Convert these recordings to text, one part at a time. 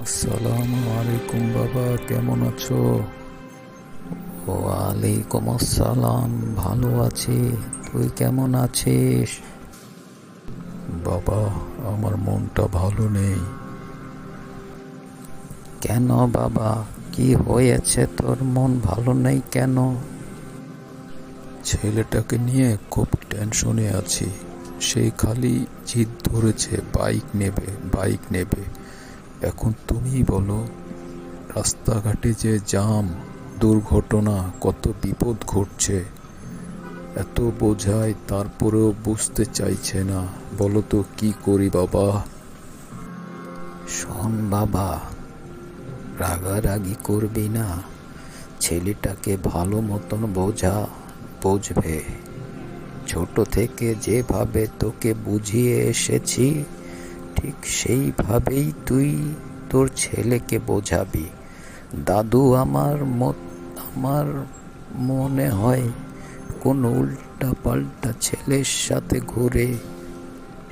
আসসালামু আলাইকুম বাবা, কেমন আছো? ওয়ালাইকুম আসসালাম, ভালো আছি। তুই কেমন আছিস? বাবা, আমার মনটা ভালো নেই। কেন বাবা? কি হয়েছে? তোর মন ভালো নেই কেন? ছেলেটাকে নিয়ে খুব টেনশনে আছি। সেই খালি জিদ ধরেছে, বাইক নেবে বাইক নেবে। এখন তুমিই বলো, রাস্তাঘাটে যে জাম, দুর্ঘটনা, কত বিপদ ঘটছে, এত বোঝায় তারপরেও বুঝতে চাইছে না। বলো তো কি করি বাবা? শোন বাবা, রাগারাগি করবি না। ছেলেটাকে ভালো মতন বোঝা, বুঝবে। ছোট থেকে যেভাবে তোকে বুঝিয়ে এসেছি ঠিক সেইভাবেই তুই তোর ছেলেকে বোঝাবি। দাদু, আমার মত, আমার মনে হয় কোনো উল্টা পাল্টা ছেলের সাথে ঘুরে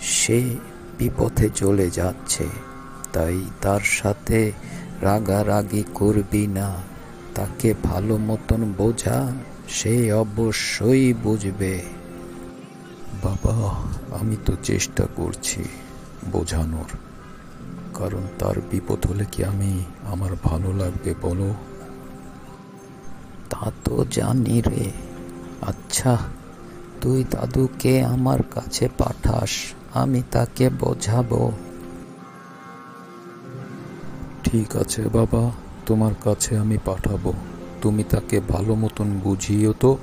সে বিপথে চলে যাচ্ছে। তাই তার সাথে রাগারাগি করবি না। তাকে ভালো মতন বোঝা সে অবশ্যই বুঝবে। বাবা, আমি তো চেষ্টা করছি। বোঝানোর। কারণ তার বিপদ হলে কি আমি আমার ভালো লাগবে বলো? তা তো জানি রে। আচ্ছা তুই দাদুকে আমার কাছে পাঠাস, আমি তাকে বোঝাবো। ঠিক আছে বাবা, তোমার কাছে আমি পাঠাবো। তুমি তাকে ভালো মতন বুঝিও তো।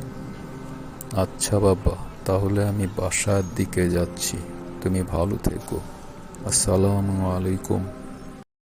আচ্ছা বাবা, তাহলে আমি বাসার দিকে যাচ্ছি। তুমি ভালো থেকো। আসসালামু আলাইকুম।